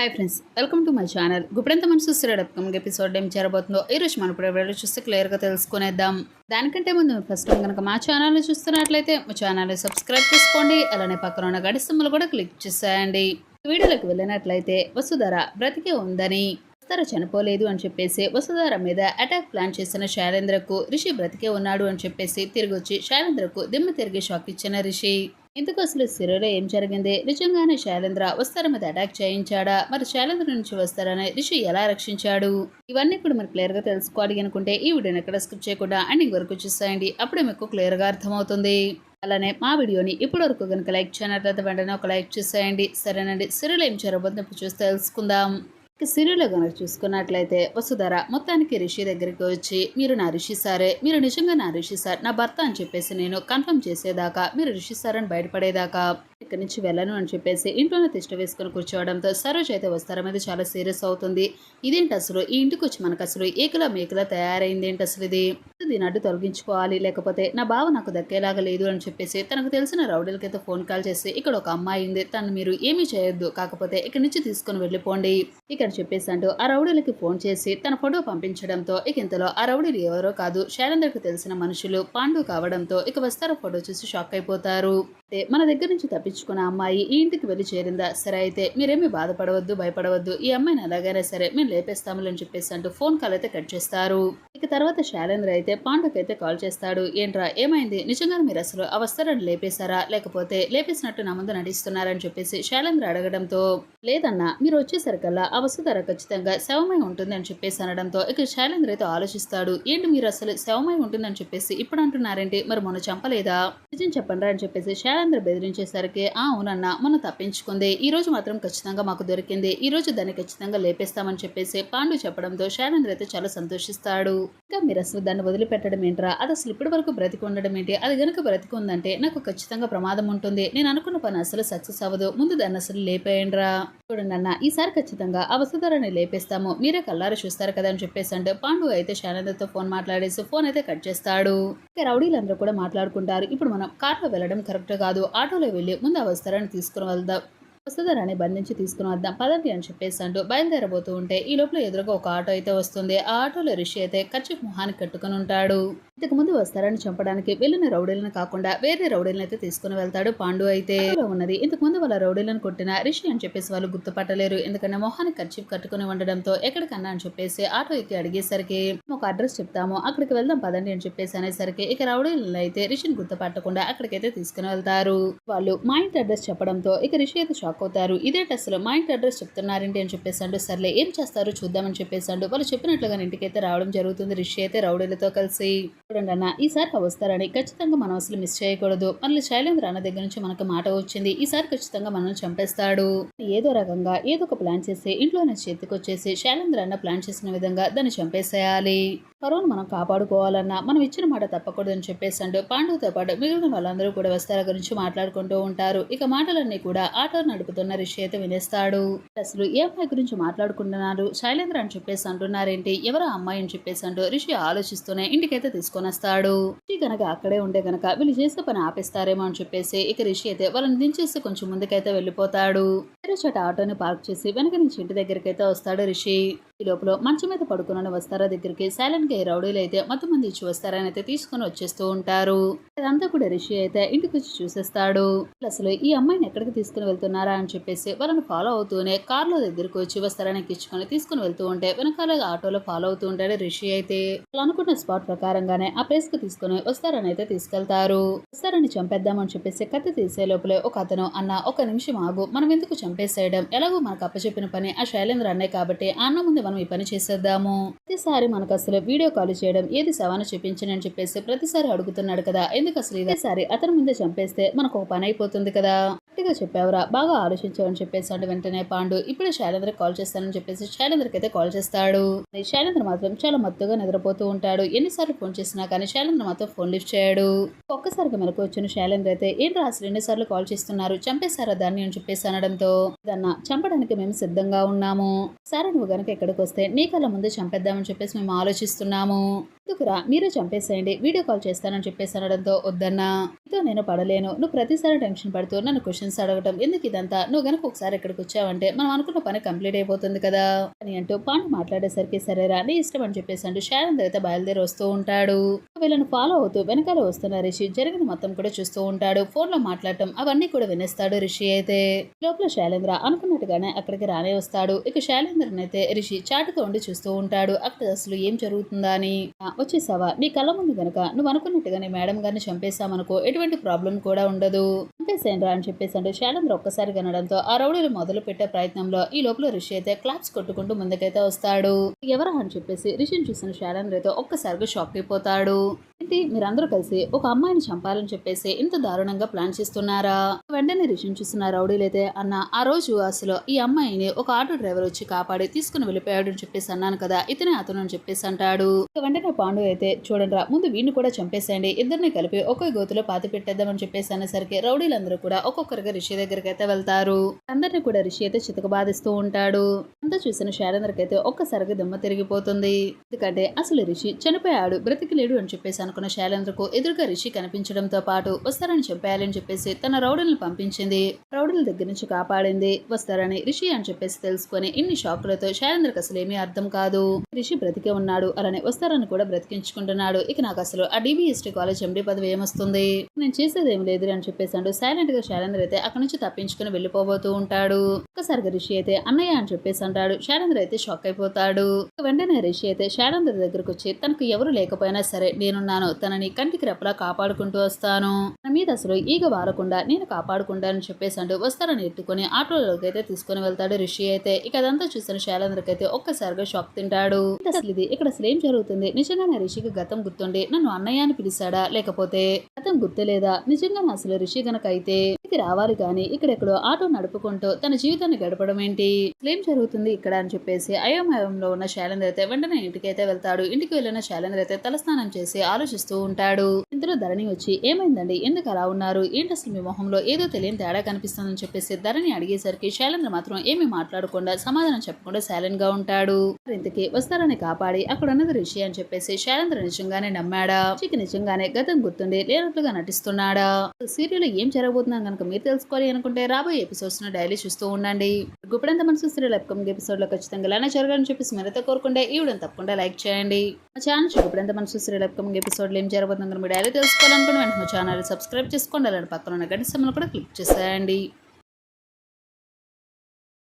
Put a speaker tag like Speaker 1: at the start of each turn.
Speaker 1: Hi friends welcome to my channel Guppedantha Manasu upcoming episode ఏం చేరబోతుందో ఈ రోజు మనం ఇప్పుడు ఎవరైనా చూస్తే క్లియర్గా తెలుసుకునేద్దాం. దానికంటే ముందు ఫస్ట్ టైం కనుక మా ఛానల్ని చూస్తున్నట్లయితే మా ఛానల్ని సబ్స్క్రైబ్ చేసుకోండి అలానే పక్కన ఉన్న గడిస్తమ్మలు కూడా క్లిక్ చేసేయండి. వీడియోలోకి వెళ్ళినట్లయితే వసుధర బ్రతికే ఉందని. వసుధర చనిపోలేదు అని చెప్పేసి వసుధర మీద అటాక్ ప్లాన్ చేసిన శైలేంద్రకు రిషి బ్రతికే ఉన్నాడు అని చెప్పేసి తిరిగి వచ్చి శైలేంద్రకు దిమ్మ తిరిగి షాక్ ఇచ్చిన రిషి. ఇందుకు అసలు సిరిలో ఏం జరిగింది? నిజంగానే శైలేంద్ర వస్తారా? మీద అటాక్ చేయించాడా? మరి శైలేంద్ర నుంచి వస్తారని రిషి ఎలా రక్షించాడు? ఇవన్నీ కూడా మీరు క్లియర్గా తెలుసుకోవాలి అనుకుంటే ఈ వీడియోని ఎక్కడ స్కిప్ చేయకుండా ఎండింగ్ వరకు చూసేయండి. అప్పుడే మీకు క్లియర్గా అర్థమవుతుంది. అలానే మా వీడియోని ఇప్పటి వరకు కనుక లైక్ చేయనట్లయితే వెంటనే ఒక లైక్ చేసేయండి. సరేనండి. సిరిలో ఏం జరగబోతున్నప్పుడు చూసి తెలుసుకుందాం. ఇక సిరిలో కనుక చూసుకున్నట్లయితే వసుధర మొత్తానికి రిషి దగ్గరికి వచ్చి మీరు నా రిషి సారే మీరు నిజంగా నా రిషి సార్ నా భర్త అని చెప్పేసి నేను కన్ఫర్మ్ చేసేదాకా మీరు రిషి సార్ అని బయటపడేదాకా ఇక్కడి నుంచి వెళ్ళను అని చెప్పేసి ఇంట్లోనే తిష్ట వేసుకుని కూర్చోవడంతో సరోజ్ అయితే వస్తారా మీద చాలా సీరియస్ అవుతుంది. ఇదేంటి అసలు? ఈ ఇంటికి వచ్చి మనకు అసలు ఏకలా మేకలా తయారైంది ఏంటి అసలు ఇది? దీని అడ్డు తొలగించుకోవాలి. లేకపోతే నా బావ నాకు దక్కేలాగా లేదు అని చెప్పేసి తనకు తెలిసిన రౌడీలకైతే ఫోన్ కాల్ చేసి ఇక్కడ ఒక అమ్మాయి ఉంది. తను మీరు ఏమీ చేయొద్దు. కాకపోతే ఇక్కడి నుంచి తీసుకుని వెళ్ళిపోండి. ఇక్కడ చెప్పేసి అంటూ ఆ రౌడీలకి ఫోన్ చేసి తన ఫోటో పంపించడంతో ఇక ఇంతలో ఆ రౌడీలు ఎవరో కాదు శైలేందర్కి తెలిసిన మనుషులు పాండు కావడంతో ఇక వస్తారో ఫోటో చూసి షాక్ అయిపోతారు. అయితే మన దగ్గర నుంచి తప్పించుకున్న అమ్మాయి ఈ ఇంటికి వెళ్ళి చేరిందా? సరే అయితే మీరేమీ బాధపడవద్దు భయపడవద్దు. ఈ అమ్మాయిని ఎలాగైనా సరే మేము లేపేస్తాములని చెప్పేసి అంటూ ఫోన్ కాల్ అయితే కట్ చేస్తారు. ఇక తర్వాత శైలేంద్ర అయితే పాండుకి కాల్ చేస్తాడు. ఏంట్రా ఏమైంది? నిజంగా మీరు అసలు ఆ వస్తారని లేపేశారా? లేకపోతే లేపేసినట్టు నా ముందు నటిస్తున్నారని చెప్పేసి శైలేంద్ర అడగడంతో లేదన్నా మీరు వచ్చేసరికల్లా ఆ వసుధర ఖచ్చితంగా శవమై ఉంటుంది అని చెప్పేసి అనడంతో ఇక శైలేంద్ర అయితే ఆలోచిస్తాడు. ఏంటి మీరు అసలు శవమై ఉంటుందని చెప్పేసి ఇప్పుడు అంటున్నారేంటి? మరి మొన్న చంపలేదా? నిజం చెప్పండి అని చెప్పేసి శైలేంద్ర బెదిరించేసరికి ఆ అవునన్నా మొన్న తప్పించుకుంది. ఈ రోజు మాత్రం ఖచ్చితంగా మాకు దొరికింది. ఈ రోజు దాన్ని ఖచ్చితంగా లేపేస్తామని చెప్పేసి పాండు చెప్పడంతో శైలేంద్ర అయితే చాలా సంతోషిస్తాడు. ఇంకా మీరు అసలు దాన్ని వదిలి పెట్టడం ఏంట్రా? అది అసలు ఇప్పటి వరకు బ్రతికి ఉండడం ఏంటి? అది గనుక బ్రతికి ఉందంటే నాకు ఖచ్చితంగా ప్రమాదం ఉంటుంది. నేను అనుకున్న పని అసలు సక్సెస్ అవ్వదు. ముందు దాన్ని అసలు లేపేయండిరా. చూడండి అన్న ఈసారి ఖచ్చితంగా ఆ వసుధరని లేపేస్తాము. మీరే కల్లారు చూస్తారు కదా అని చెప్పేసి అంటే పాండు అయితే శానందతో ఫోన్ మాట్లాడేసి ఫోన్ అయితే కట్ చేస్తాడు. ఇక రౌడీలందరూ కూడా మాట్లాడుకుంటారు. ఇప్పుడు మనం కార్లో వెళ్ళడం కరెక్ట్ కాదు. ఆటోలో వెళ్ళి ముందు ఆ వస్తారని తీసుకుని వెళ్దాం. వసుధరాన్ని బంధించి తీసుకుని వద్దాం. పదండి అని చెప్పేసి అంటూ బయలుదేరబోతూ ఉంటే ఈ లోపల ఎదురుగా ఒక ఆటో అయితే వస్తుంది. ఆ ఆటోలో రిషి అయితే ఖర్చు మొహానికి కట్టుకుని ఉంటాడు. ఇంతకు ముందు వస్తారని చంపడానికి వెళ్ళిన రౌడీలను కాకుండా వేరే రౌడీలను అయితే తీసుకుని వెళ్తాడు పాండు అయితే. ఉన్నది. ఇంతకు ముందు వాళ్ళ రౌడీలను కొట్టిన రిషి అని చెప్పేసి వాళ్ళు గుర్తుపట్టలేరు. ఎందుకంటే మొహానికి ఖర్చు కట్టుకుని ఉండడంతో ఎక్కడికన్నా అని చెప్పేసి ఆటో ఎక్కి అడిగేసరికి ఒక అడ్రస్ చెప్తాము. అక్కడికి వెళ్దాం పదండి అని చెప్పేసి అనేసరికి ఇక రౌడీలను అయితే రిషిని గుర్తుపట్టకుండా అక్కడికైతే తీసుకుని వెళ్తారు. వాళ్ళు మా ఇంటి అడ్రస్ చెప్పడంతో ఇక రిషి అయితే షాక్ అవుతారు ఇదేంటి అసలు మా ఇంటి అడ్రస్ చెప్తున్నారేంటి అని చెప్పేసి సర్లే ఏం చేస్తారు చూద్దామని చెప్పేసాడు వాళ్ళు చెప్పినట్లుగా ఇంటికైతే రావడం జరుగుతుంది. రిషి అయితే రౌడీలతో కలిసి చూడండి అన్న ఈసారి వస్తారని ఖచ్చితంగా మనం అసలు మిస్ చేయకూడదు. మళ్ళీ శైలేంద్ర అన్న దగ్గర నుంచి మనకు మాట వచ్చింది. ఈసారి ఖచ్చితంగా మనల్ని చంపేస్తాడు. ఏదో రకంగా ఏదో ఒక ప్లాన్ చేసి ఇంట్లోనే చేతికొచ్చేసి శైలేంద్ర అన్న ప్లాన్ చేసిన విధంగా దాన్ని చంపేసేయాలి. కరోనా మనం కాపాడుకోవాలన్నా మనం ఇచ్చిన మాట తప్పకూడదు అని చెప్పేసి పాండవతో పాండుతో పాటు మిగిలిన వాళ్ళందరూ కూడా వస్తారా గురించి మాట్లాడుకుంటూ ఉంటారు. ఇక మాటలన్నీ కూడా ఆటో నడుపుతున్న రిషి అయితే వినేస్తాడు. అసలు ఏ అమ్మాయి గురించి మాట్లాడుకుంటున్నారు? శైలేంద్ర అని చెప్పేసి అంటున్నారేంటి? ఎవరు అమ్మాయి అని చెప్పేసి అంటూ రిషి ఆలోచిస్తూనే ఇంటికైతే తీసుకొని వస్తాడు రిషి గనక అక్కడే ఉంటే గనక వీళ్ళు చేసే పని ఆపేస్తారేమో అని చెప్పేసి ఇక రిషి అయితే వాళ్ళని దించేసి కొంచెం ముందుకైతే వెళ్ళిపోతాడు. వేరే చోట ఆటోని పార్క్ చేసి వెనక నుంచి ఇంటి దగ్గరికి అయితే వస్తాడు రిషి. ఈ లోపల మంచం మీద పడుకున్న వస్తారా దగ్గరికి సైలెంట్గా ఈ రౌడీలు అయితే మొత్తం మంది ఇచ్చి వస్తారని అయితే తీసుకుని వచ్చేస్తూ ఉంటారు. అదంతా కూడా రిషి అయితే ఇంటికి వచ్చి చూసేస్తాడు. అసలు ఈ అమ్మాయిని ఎక్కడికి తీసుకుని వెళ్తున్నారా అని చెప్పేసి వాళ్ళని ఫాలో అవుతూనే కార్లో దగ్గరికి వచ్చి వస్తారని ఎక్కించుకొని తీసుకుని వెళ్తూ ఉంటే వెనకాల ఆటోలో ఫాలో అవుతూ ఉంటాడు రిషి అయితే. వాళ్ళు అనుకున్న స్పాట్ ప్రకారంగానే ఆ ప్లేస్కి తీసుకుని వస్తారని అయితే తీసుకెళ్తారు. వస్తారని చంపేద్దామని చెప్పేసి కత్తి తీసే లోపలే ఒక అతను అన్న ఒక నిమిషం ఆగు. మనం ఎందుకు చంపేసేయడం. ఎలాగో మనకు అప్పచెప్పిన పని ఆ శైలేంద్ర అన్నయ్య కాబట్టి అన్న ముందు మనం ఈ పని చేసేద్దాము. ప్రతిసారి మనకు అసలు వీడియో కాల్ చేయడం ఏది సవాను చూపించని అని చెప్పేసి ప్రతిసారి అడుగుతున్నాడు కదా. ఎందుకు అసలు ఇదేసారి అతని ముందే చంపేస్తే మనకు ఒక పని అయిపోతుంది కదా? కరెక్ట్గా చెప్పావురా బాగా ఆలోచించావని చెప్పేశాడు వెంటనే పాండు. ఇప్పుడే శైలేంద్ర కాల్ చేస్తానని చెప్పేసి శైలేంద్రకి అయితే కాల్ చేస్తాడు. శైలేంద్ర మాత్రం చాలా మత్తుగా నిద్రపోతూ ఉంటాడు. ఎన్నిసార్లు ఫోన్ చేసినా కానీ శైలేంద్ర మాత్రం ఫోన్ లిఫ్ట్ చేయడు. ఒక్కసారిగా మనకు వచ్చిన శైలేంద్ర అయితే ఏం రాసి ఎన్నిసార్లు కాల్ చేస్తున్నారు? చంపేశారా దాన్ని? అని చెప్పేసి అనడంతో ఇదన్నా చంపడానికి మేము సిద్ధంగా ఉన్నాము. సరే నువ్వు గనక ఎక్కడికి వస్తే నీ కళ్ళ ముందు చంపేద్దామని చెప్పేసి మేము ఆలోచిస్తున్నాము. ఎందుకురా మీరే చంపేసేయండి. వీడియో కాల్ చేస్తానని చెప్పేసి అనడంతో వద్దన్నా నీతో నేను పడలేను. నువ్వు ప్రతిసారి టెన్షన్ పడుతూ నన్ను క్వశ్చన్స్ అడగటం ఎందుకు ఇదంతా? నువ్వు గనక ఒకసారి ఇక్కడికి వచ్చావంటే మనం అనుకున్న పని కంప్లీట్ అయిపోతుంది కదా. అని అంటూ పాండు మాట్లాడేసరికి సరేరా నీ ఇష్టం అని చెప్పేసి అంటూ శారద్ అయితే బయలుదేరి వస్తూ ఉంటాడు. వీళ్ళని ఫాలో అవుతూ వెనకాల వస్తున్న రిషి జరిగిన మొత్తం కూడా చూస్తూ ఉంటాడు. ఫోన్లో మాట్లాడటం అవన్నీ కూడా వినేస్తాడు రిషి అయితే. లోపల శైలేంద్ర అనుకున్నట్టుగానే అక్కడికి రానే వస్తాడు. ఇక శైలేంద్రనైతే రిషి చాటుతో ఉండి చూస్తూ ఉంటాడు. అక్కడ అసలు ఏం జరుగుతుందా అని. వచ్చేసావా? నీ కళ్ళ ముందు గనక నువ్వు అనుకున్నట్టుగానే మేడం గారిని చంపేశామనుకో ఎటువంటి ప్రాబ్లం కూడా ఉండదు. చంపేసేయండిరా అని చెప్పేసి అంటే శైలేంద్ర ఒక్కసారి కనడంతో ఆ రౌడీలు మొదలు పెట్టే ప్రయత్నంలో ఈ లోపల రిషి అయితే క్లాప్స్ కొట్టుకుంటూ ముందుకైతే వస్తాడు. ఎవరా అని చెప్పేసి రిషిని చూసిన శైలేంద్ర అయితే ఒక్కసారిగా షాక్ అయిపోతాడు. ఏంటి? మీరందరూ కలిసి ఒక అమ్మాయిని చంపాలని చెప్పేసి ఇంత దారుణంగా ప్లాన్ చేస్తున్నారా? వెంటనే రిషిని చూస్తున్న రౌడీలైతే అన్న ఆ రోజు అసలు ఈ అమ్మాయిని ఒక ఆటో డ్రైవర్ వచ్చి కాపాడి తీసుకుని వెళ్ళిపోయాడు అని చెప్పేసి అన్నాను కదా ఇతనే అతను అని చెప్పేసి అంటాడు. వెంటనే పాండు అయితే చూడండిరా ముందు వీడిని కూడా చంపేసేయండి ఇద్దరిని కలిపి ఒకే గోతులో పాతి పెట్టేద్దామని చెప్పేసి అనేసరికి రౌడీలందరూ కూడా ఒక్కొక్కరిగా రిషి దగ్గరికి అయితే వెళ్తారు. అందరిని కూడా రిషి అయితే చితక బాధిస్తూ ఉంటాడు. అంతా చూసిన శారంద్రకి ఒక్కసారిగా దిమ్మ తిరిగిపోతుంది. ఎందుకంటే అసలు రిషి చనిపోయాడు బ్రతికి లేడు అని చెప్పేసి అనుకున్న శైలేంద్రకు ఎదురుగా రిషి కనిపించడంతో పాటు వస్తారని చెప్పేయాలని చెప్పేసి తన రౌడీలను పంపించింది. రౌడీల దగ్గర నుంచి కాపాడింది. వస్తారని రిషి అని చెప్పేసి తెలుసుకొని ఇన్ని షాకులతో శైలేంద్రకు అసలు ఏమీ అర్థం కాదు. రిషి బ్రతికే ఉన్నాడు అలానే వస్తారని కూడా బ్రతికించుకుంటున్నాడు. ఇక నాకు అసలు ఆ డిబిఎస్టీ కాలేజ్ ఎండి పదవి ఏమొస్తుంది? నేను చేసేది ఏం లేదు అని చెప్పేసి అంటూ సైలెంట్గా శైలేంద్ర అయితే అక్కడి నుంచి తప్పించుకుని వెళ్ళిపోబోతూ ఉంటాడు. ఒక్కసారిగా రిషి అయితే అన్నయ్య అని చెప్పేసి అంటాడు. శైలేంద్ర అయితే షాక్ అయిపోతాడు. వెంటనే రిషి అయితే శానందర్ దగ్గరకు వచ్చి తనకు ఎవరు లేకపోయినా సరే నేనున్నాను. తనని కంటికి రెప్పలా కాపాడుకుంటూ వస్తాను. తన మీద అసలు ఈగ వారకుండా నేను కాపాడుకుంటానని చెప్పేసి అంటూ వస్తారని ఎత్తుకొని ఆటోలోకి అయితే తీసుకుని వెళ్తాడు రిషి అయితే. ఇక అదంతా చూసిన శైలేంద్రకి అయితే ఒక్కసారిగా షాక్ తింటాడు. అసలు ఇది? ఇక్కడ అసలు ఏం జరుగుతుంది? నిజంగానే రిషికి గతం గుర్తుండి నన్ను అన్నయ్య అని పిలిచాడా? లేకపోతే? గతం గుర్తులేదా? నిజంగానే అసలు రిషి గనక అయితే రావాలి కానీ ఇక్కడెక్కడో ఆటో నడుపుకుంటూ తన జీవితాన్ని గడపడం ఏంటి? ఏం జరుగుతుంది ఇక్కడ అని చెప్పేసి అయోమయంలో ఉన్న శైలేంద్ర అయితే వెంటనే ఇంటికైతే వెళ్తాడు. ఇంటికి వెళ్ళిన శైలేంద్ర అయితే తలస్నానం చేసి ఆలోచిస్తూ ఉంటాడు. ఇంతలో ధరణి వచ్చి ఏమైందండి? ఎందుకు అలా ఉన్నారు? ఏంటి అసలు మీ మొహంలో ఏదో తెలియని తేడా కనిపిస్తుందని చెప్పేసి ధరణి అడిగేసరికి శైలేంద్ర మాత్రం ఏమీ మాట్లాడకుండా సమాధానం చెప్పకుండా సైలెంట్గా ఉంటాడు ఇంతకీ వస్తారని కాపాడి అక్కడ ఉన్నది రిషి అని చెప్పేసి శైలేంద్ర నిజంగానే నమ్మాడా? నిజంగానే గతం గుర్తుండి లేనట్లుగా నటిస్తున్నాడా? సీరియల్ ఏం జరగబోతుందని కనుక మీరు తెలుసుకోవాలి అనుకుంటే రాబోయే ఎపిసోడ్స్ను డైలీ చూస్తూ ఉండండి. గుప్పడంత మనసు సీరియల్ అప్కమింగ్ ఎపిసోడ్లో ఖచ్చితంగా ఇలానే జరగాలని చెప్పేసి మీరైతే కోరుకుంటే ఈ వీడియోని తప్పకుండా లైక్ చేయండి. మా ఛానల్ గుప్పడంత మనసు సీరియల్ అప్కమింగ్ ఎపిసోడ్ ఏం జరగబోతుందో మీరు డైలీ తెలుసుకోవాలనుకుంటే వెంటనే మా ఛానల్ సబ్స్క్రైబ్ చేసుకోండి. అలాంటి పక్కన ఉన్న గంట సమయంలో కూడా క్లిక్ చేసేయండి.